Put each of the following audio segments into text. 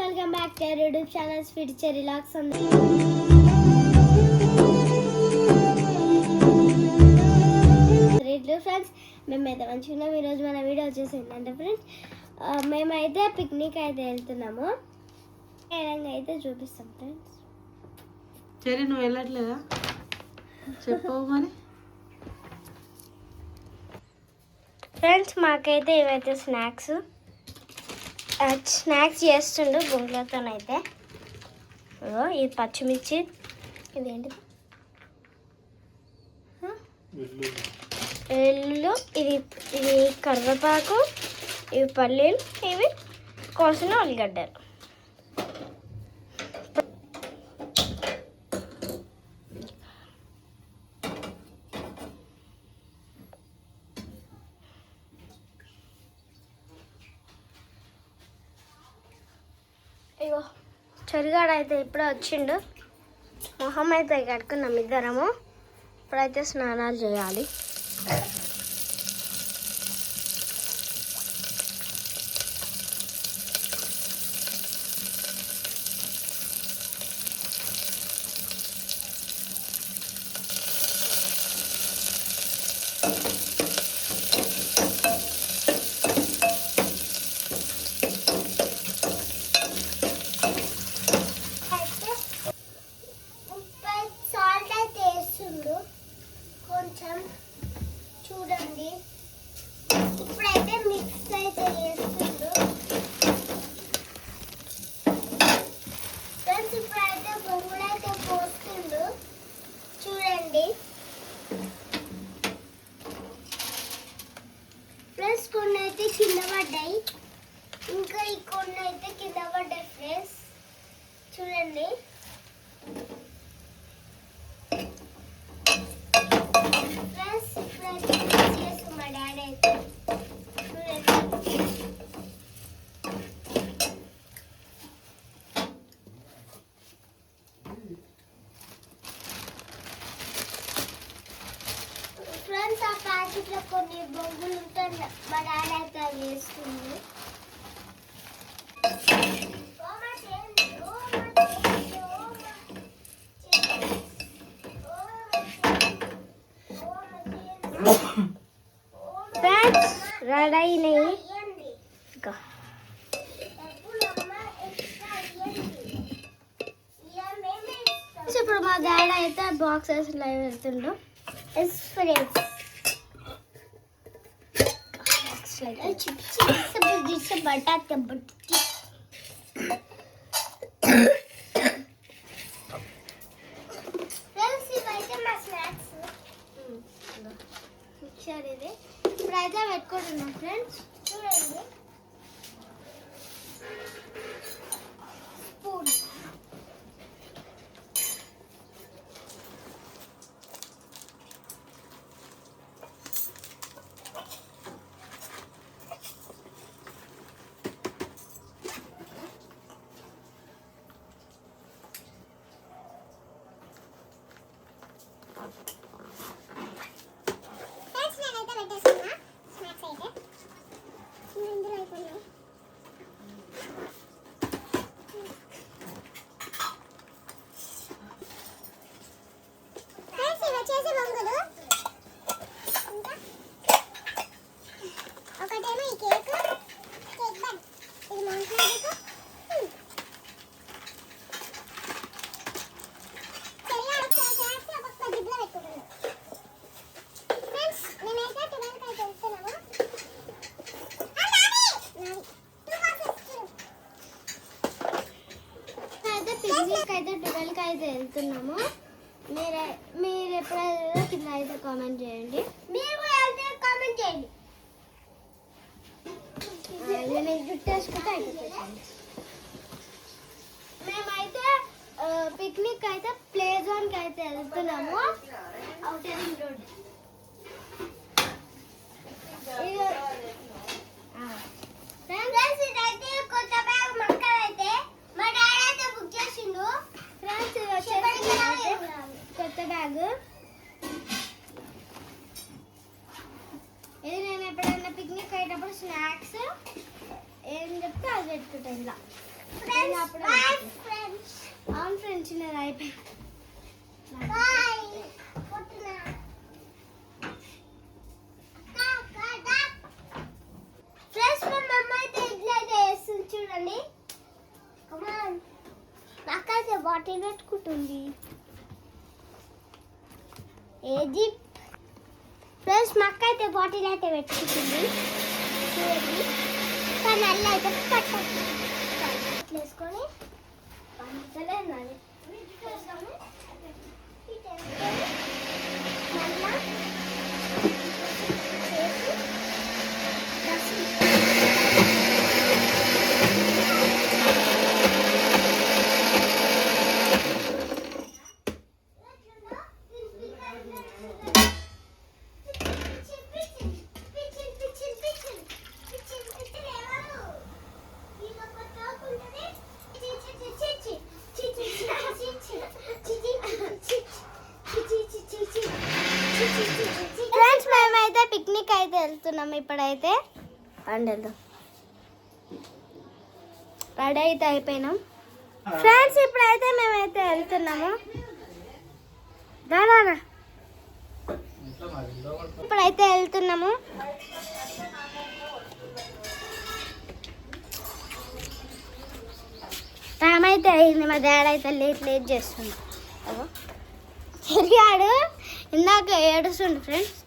Welcome back to YouTube channel sweet cherry lakhs ఉంది friends మేమైతే మంచిగా ఈరోజు మన వీడియో వచ్చేసి ఏంటంటే ఫ్రెండ్స్ మేమైతే పిక్నిక్ అయితే వెళ్తున్నాము. ఏ విధంగా అయితే చూపిస్తాం ఫ్రెండ్స్ సరే నువ్వు వెళ్ళట్లేదా? చెప్పవు మరి. ఫ్రెండ్స్ మాకైతే ఇవైతే స్నాక్స్ స్నాక్స్ చేస్తుండు గుండ్లతోనైతే. ఇది పచ్చిమిర్చి. ఇదేంటి వెల్లుల్లి. ఇది ఇది కరివేపాకు ఇవి పల్లీలు ఇవి కోసిన ఉల్లిగడ్డలు ఇగో చెరిగాడు అయితే ఇప్పుడే వచ్చిండు. మొహం అయితే కడుక్కున్నాం ఇద్దరము. ఇప్పుడైతే స్నానాలు చేయాలి సాల్ట్ అయితే వేస్తుండు కొంచెం చూడండి ఇప్పుడైతే మిక్స్ అయితే చేస్తుండు ఫ్రెండ్స్ ఇప్పుడైతే బొంగులు అయితే పోస్తుండు చూడండి ఫ్రెండ్స్ కొన్ని అయితే కింద పడ్డాయి ఇంకా ఈ కొన్ని అయితే కింద పడ్డాయి ఫ్రెండ్స్ చూడండి. ఫ్రెండ్స్ ఇప్పుడైతే మా డాడీ అయితే చూడండి ఫ్రెండ్స్ ఆ ప్యాకెట్లో కొన్ని బొంగులు ఉంటాయి. మా డాడీ అయితే వేస్తుంది ఫ్రెండ్స్ రెడీ అయినాయి ఇంకా ఇప్పుడు మా డాడీ అయితే బాక్సెస్ లైవ్ వెళ్తుండ్రు ఎస్ ఫ్రెండ్స్ చిప్స్ బటాట్ బట్టి ఫ్రెండ్స్ ఇవైతే మా స్నాక్స్ మిక్చర్ ఇది ఇప్పుడైతే పెట్టుకుంటున్నాం ఫ్రెండ్స్ చూడండి స్పూన్ ఫ్రెండ్స్ నేనైతే పెట్టేస్తున్నా స్నాక్స్ అయితే ఇందులో అయిపోయినాయి ఫ్రెండ్స్ ఇవి వచ్చేసి బొంగులు ఇంకా ఒకటేమో ఈ కేక్ కేక్ బన్ ఇది మౌంట్ మ్యాజిక్ చెల్లాడు స్నాక్స్ ఒక్కొక్క జిప్లో పెట్టుకుంటున్నాను ఫ్రెండ్స్ మేమైతే టువెల్కి అయితే వెళ్తున్నాము అయితే పిక్నిక్ అయితే ట్వెల్వ్కి అయితే వెళ్తున్నాము మీరు మీరు ఎప్పుడైతే కింద అయితే కామెంట్ చేయండి. మీరు కూడా వెళ్తే కామెంట్ చేయండి. నేను జుట్టు వేసుకుంటే అయిపోతుంది. మేమైతే పిక్నిక్ అయితే ప్లే జోన్కి అయితే వెళ్తున్నాము. అవుటర్ రోడ్ ఫ్రెండ్స్ ఇదైతే కొత్త బ్యాగ్ మక్కలు అయితే మా డాడీ అయితే బుక్ చేసిండు ఫ్రెండ్స్ ఇది వచ్చేసి కొత్త బ్యాగ్ ఇది నేను ఎప్పుడైనా పిక్నిక్ అయ్యేటప్పుడు స్నాక్స్ ఏం చెప్తే అది పెట్టుకుంటా ఇలా ఫ్రెండ్స్ అవును ఫ్రెండ్స్ నేను అయిపోయి ఫ్రెండ్స్ మా మమ్మ అయితే ఇట్లా అయితే వేస్తుంది చూడండి తినట్టుకుంటుంది ఏది ప్లస్ మక్క అయితే బాటిల్ అయితే పెట్టుకుంటుంది చూడండి కానీ అల్ల అయితే పట్టదు ఇట్లా వేసుకొని పంచలేదు నాది వేసుకొని ఇటు వేసుకొని మళ్ళా చేసి దర్శనం ఫ్రెండ్స్ మేమైతే పిక్నిక్ వెళ్తున్నాం ఇప్పుడైతే. అండి వెళ్దాం రెడీ అయితే అయిపోయినాం ఫ్రెండ్స్ ఇప్పుడైతే మేమైతే వెళ్తున్నాము. రా. ఇప్పుడైతే వెళ్తున్నాము. టైం అయితే అయింది మా డాడీ అయితే లేట్ లేట్ చేస్తుంది. తిరిగాడు ఇందాక ఏడుస్తుండు ఫ్రెండ్స్.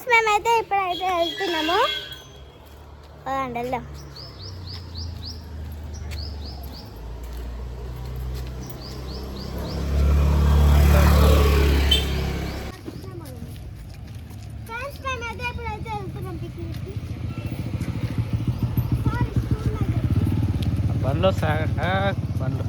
ఫ్రెండ్స్ మేమైతే ఇప్పుడైతే వెళ్తున్నాము. అండి వెళ్దాం. ఫ్రెండ్స్ మేమైతే ఇప్పుడైతే వెళ్తున్నాం పిక్నిక్కి సారీ స్కూల్ దగ్గరికి బండ్లో సాగ బండ్లు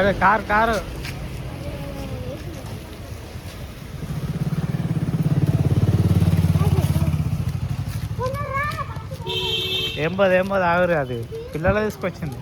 అదే కారు కారు. ఏం పోదు ఏం పోదు ఆగురు అది. పిల్లలు తీసుకొచ్చింది.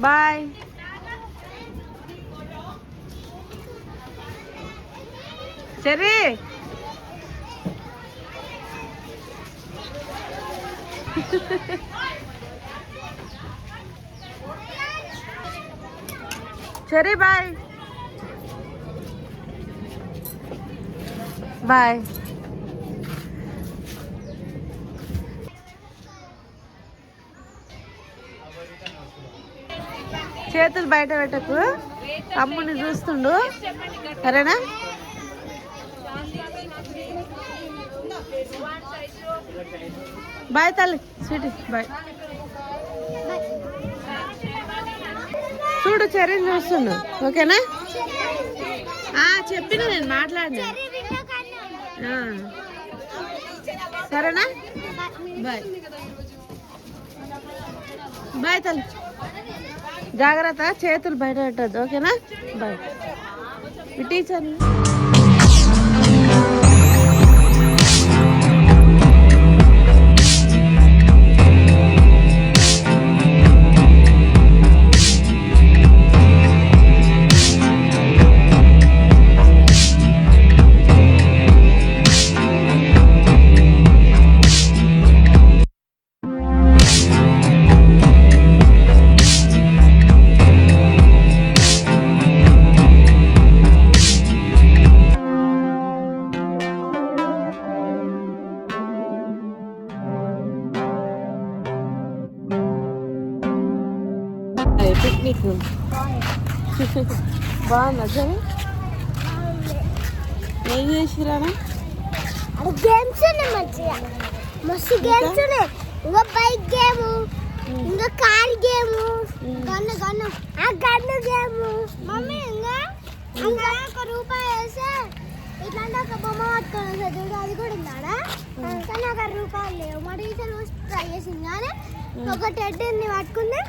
Bye Cherry Cherry bye bye చేతులు బయట పెట్టకు. అమ్ముని చూస్తుండు. సరేనా? బాయ్ తల్లి. Sweet bye. చూడు చర్యలు చూస్తుండు. ఓకేనా? చెప్పిన నేను మాట్లాడినా. సరేనా? బాయ్. బాయ్ తల్లి. జాగ్రత్త చేతులు బయట పెట్టద్దు ఓకేనా? బయట. మీ టీచర్ బాగుందా సరే ఏం చేసిరానా గేమ్స్ ఉన్నాయి మంచిగా. మస్తు గేమ్స్ ఉన్నాయి. ఇంకా బైక్ గేమ్ ఇంకా కార్ గేమ్ గన్ను గన్ను. ఆ గన్ను గేమ్ మమ్మీ ఇంకా? ఇంకా ఒక రూపాయి వేస్తే ఇట్లాంటి ఒక బొమ్మ పట్టుకొని వస్తుంది చూడు అది కూడా ఉందాడా? కానీ ఒక రూపాయలు లేవు. మా టీచర్ ట్రై చేసింది కానీ ఒక టెడ్ని పట్టుకుంది.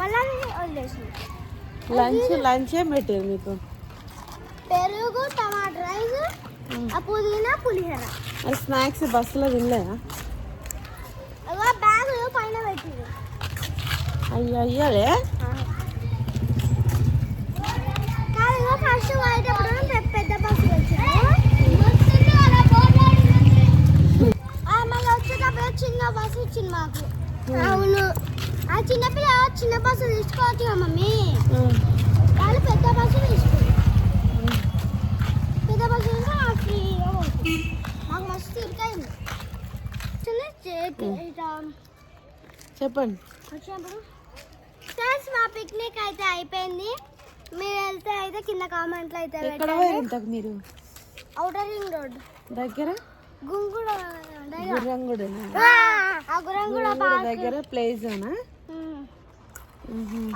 మళ్ళీ వదిలేసింది. లంచ్ లంచ్ ఏం పెట్టారు మీకు? పెరుగు టమాటా రైస్ ఆ పుదీనా పులిహోర. అది స్నాక్స్ బస్సులో తినలేదా? బ్యాగ్ పైన పెట్టింది అయ్యో అయ్యాలే ఫస్ట్ పోయేటప్పుడు పెద్ద బస్సులు వచ్చింది మళ్ళీ వచ్చేటప్పుడు చిన్న బస్సు వచ్చింది మాకు. అవును. ఆ చిన్న పిల్ల చిన్న బస్సు తీసుకోవచ్చు మమ్మీ. వాళ్ళు పెద్ద బస్సు తీసుకుంది పెద్ద బస్సు మాకు ఫ్రీగా పోతుంది. మాకు మస్తు ఇట్లా చెప్పండి. వచ్చినప్పుడు ఫ్రెండ్స్ మా పిక్నిక్ అయితే అయిపోయింది. మీరు వెళ్తే అయితే కింద కామెంట్లు అయితే ఎక్కడ పోయారు మీరు? అవుటర్ రింగ్ రోడ్ దగ్గర? గుంగుడ గుర్రంగుడేనా ఆ గురంగుడ దగ్గర ప్లేస్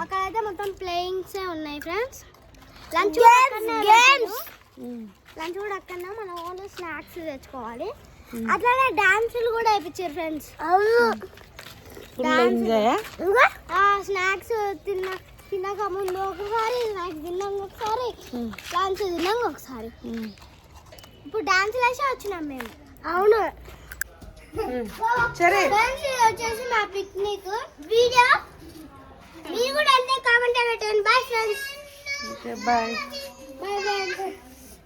అక్కడ అయితే మొత్తం ప్లేయింగ్స్ ఉన్నాయి ఫ్రెండ్స్ లంచ్ గేమ్స్ లంచ్ కూడా అక్కడ మనం ఓన్లీ స్నాక్స్ తెచ్చుకోవాలి. అట్లానే డాన్సులు కూడా వేయించారు ఫ్రెండ్స్ అవును స్నాక్స్ తిన్న తిన్నాక ముందు ఒకసారి స్నాక్స్ తిన్నాక ఒకసారి లంచ్ తిన్నాక ఒకసారి. ఇప్పుడు డాన్స్ వేసి వచ్చినాం మేము. అవును. సరే. వచ్చేసి మా పిక్నిక్ వీడియో మీరు కూడా వెళ్తే కామెంట్ పెట్టండి. Bye friends okay bye bye friends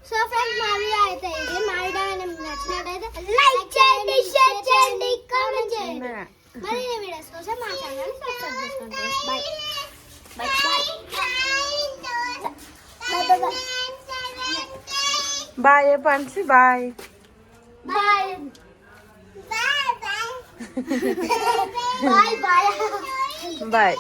so friends మా వీడియో అయితే ఇది. మా వీడియో నచ్చినట్టయితే లైక్ చేయండి షేర్ చేయండి కామెంట్ చేయండి. మరిన్ని వీడియోస్ కోసం మా ఛానల్ సబ్స్క్రైబ్ చేసుకోండి bye bye bye bye bye పంచి bye bye bye bye bye bye